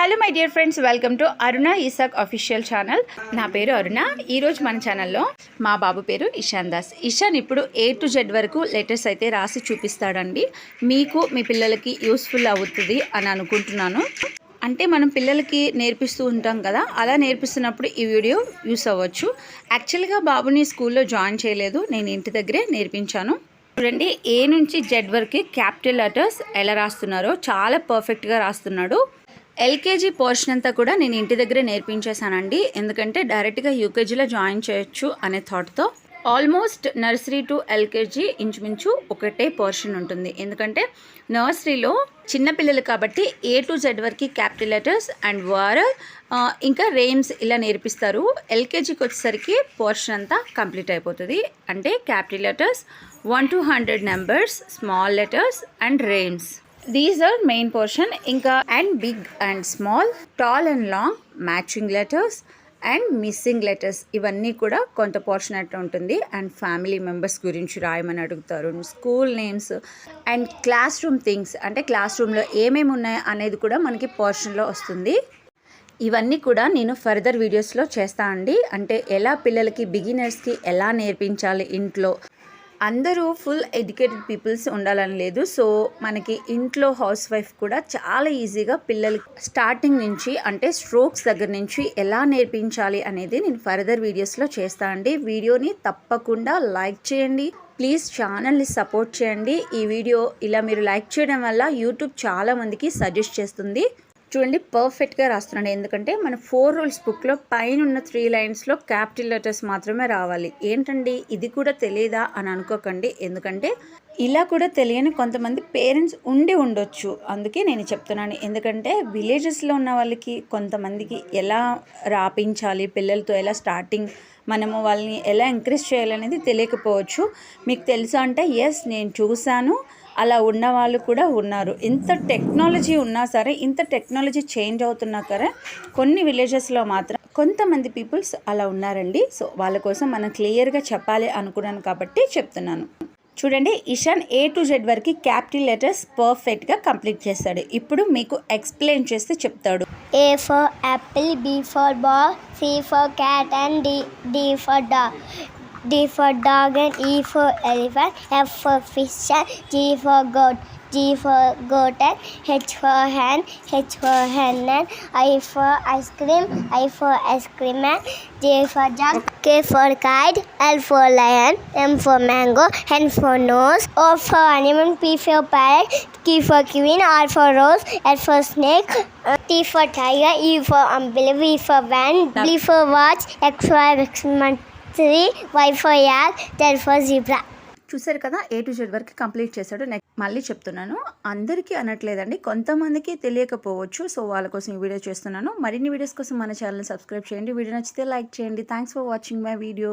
Hello my dear friends welcome to Aruna Isaac official channel నా పేరు అరుణ. ఈరోజు మన ఛానల్లో మా బాబు పేరు ఇషాన్ దాస్. ఇషాన్ ఇప్పుడు ఏ టు జెడ్ వరకు లెటర్స్ అయితే రాసి చూపిస్తాడండి. మీకు మీ పిల్లలకి యూస్ఫుల్ అవుతుంది అని అనుకుంటున్నాను. అంటే మనం పిల్లలకి నేర్పిస్తూ ఉంటాం కదా అలా నేర్పిస్తున్నప్పుడు ఈ వీడియో యూస్ అవ్వచ్చు. యాక్చువల్గా బాబుని స్కూల్లో జాయిన్ చేయలేదు. నేను ఇంటి దగ్గరే నేర్పించాను. చూడండి ఏ నుంచి జెడ్ వరకు క్యాపిటల్ లెటర్స్ ఎలా రాస్తున్నారో చాలా పర్ఫెక్ట్గా రాస్తున్నాడు. ఎల్కేజీ పోర్షన్ అంతా కూడా నేను ఇంటి దగ్గరే నేర్పించేశానండి. ఎందుకంటే డైరెక్ట్గా యూకేజీలో జాయిన్ చేయొచ్చు అనే థాట్తో ఆల్మోస్ట్ నర్సరీ టు ఎల్కేజీ ఇంచుమించు ఒకటే పోర్షన్ ఉంటుంది. ఎందుకంటే నర్సరీలో చిన్నపిల్లలు కాబట్టి ఏ టు జెడ్ వరకు క్యాపిటల్ లెటర్స్ అండ్ వార్ ఇంకా రేమ్స్ ఇలా నేర్పిస్తారు. ఎల్కేజీకి వచ్చేసరికి పోర్షన్ అంతా కంప్లీట్ అయిపోతుంది. అంటే capital letters one to hundred numbers small letters and rhymes these are main portion ఇంకా and big and small tall and long matching letters and missing letters ఇవన్నీ కూడా కొంత పోర్షన్ అట్లా ఉంటుంది. అండ్ ఫ్యామిలీ మెంబర్స్ గురించి రాయమని అడుగుతారు. School names and class room things అంటే క్లాస్ రూమ్లో ఏమేమి ఉన్నాయో అనేది కూడా మనకి పోర్షన్లో వస్తుంది. ఇవన్నీ కూడా నేను ఫర్దర్ వీడియోస్లో చేస్తా అండి. అంటే ఎలా పిల్లలకి బిగినర్స్కి ఎలా నేర్పించాలి ఇంట్లో అందరూ ఫుల్ ఎడ్యుకేటెడ్ పీపుల్స్ ఉండాలని లేదు. సో మనకి ఇంట్లో హౌస్ వైఫ్ కూడా చాలా ఈజీగా పిల్లలకి స్టార్టింగ్ నుంచి అంటే స్ట్రోక్స్ దగ్గర నుంచి ఎలా నేర్పించాలి అనేది నేను ఫర్దర్ వీడియోస్లో చేస్తా అండి. వీడియోని తప్పకుండా లైక్ చేయండి. ప్లీజ్ ఛానల్ని సపోర్ట్ చేయండి. ఈ వీడియో ఇలా మీరు లైక్ చేయడం వల్ల యూట్యూబ్ చాలామందికి సజెస్ట్ చేస్తుంది. చూడండి పర్ఫెక్ట్గా రాస్తున్నాను ఎందుకంటే మన ఫోర్ రూల్స్ బుక్లో పైన ఉన్న త్రీ లైన్స్లో క్యాపిటల్ లెటర్స్ మాత్రమే రావాలి. ఏంటండి? ఇది కూడా తెలియదా అని అనుకోకండి. ఎందుకంటే ఇలా కూడా తెలియని కొంతమంది పేరెంట్స్ ఉండి ఉండొచ్చు. అందుకే నేను చెప్తున్నాను. ఎందుకంటే విలేజెస్లో ఉన్న వాళ్ళకి కొంతమందికి ఎలా రాపించాలి పిల్లలతో ఎలా స్టార్టింగ్ మనము వాళ్ళని ఎలా ఎంకరేజ్ చేయాలనేది తెలియకపోవచ్చు. మీకు తెలుసా అంటే ఎస్ నేను చూశాను. అలా ఉన్న వాళ్ళు కూడా ఉన్నారు. ఇంత టెక్నాలజీ ఉన్నా సరే ఇంత టెక్నాలజీ చేంజ్ అవుతున్నా సరే కొన్ని విలేజెస్లో మాత్రం కొంతమంది పీపుల్స్ అలా ఉన్నారండి. సో వాళ్ళ కోసం మనం క్లియర్గా చెప్పాలి అనుకున్నాను కాబట్టి చెప్తున్నాను. చూడండి ఇషాన్ ఏ టు జెడ్ వరకు క్యాపిటల్ లెటర్స్ పర్ఫెక్ట్గా కంప్లీట్ చేస్తాడు. ఇప్పుడు మీకు ఎక్స్ప్లెయిన్ చేస్తే చెప్తాడు. A for apple B for ball C for cat and D D for డా D for dog and E for elephant, F for fish and G for goat. G for goat and H for hen, H for hen and I for ice cream, I for ice cream and J for jug, K for kite, L for lion, M for mango, N for nose, O for animal, P for parrot, Q for queen, R for rose, S for snake, T for tiger, E for umbrella, V for van, B for watch, X for tree, Y for yak, ten for zebra. చూసారు కదా A to Z వరకు complete చేశాడు. Next మళ్ళీ చెప్తున్నాను. అందరికీ అనట్లేదండి. కొంతమందికి తెలియకపోవచ్చు so వాళ్ళ కోసం ఈ వీడియో చేస్తున్నాను. మరిన్ని వీడియోస్ కోసం మన ఛానల్ని సబ్స్క్రైబ్ చేయండి. వీడియో నచ్చితే లైక్ చేయండి. Thanks for watching my video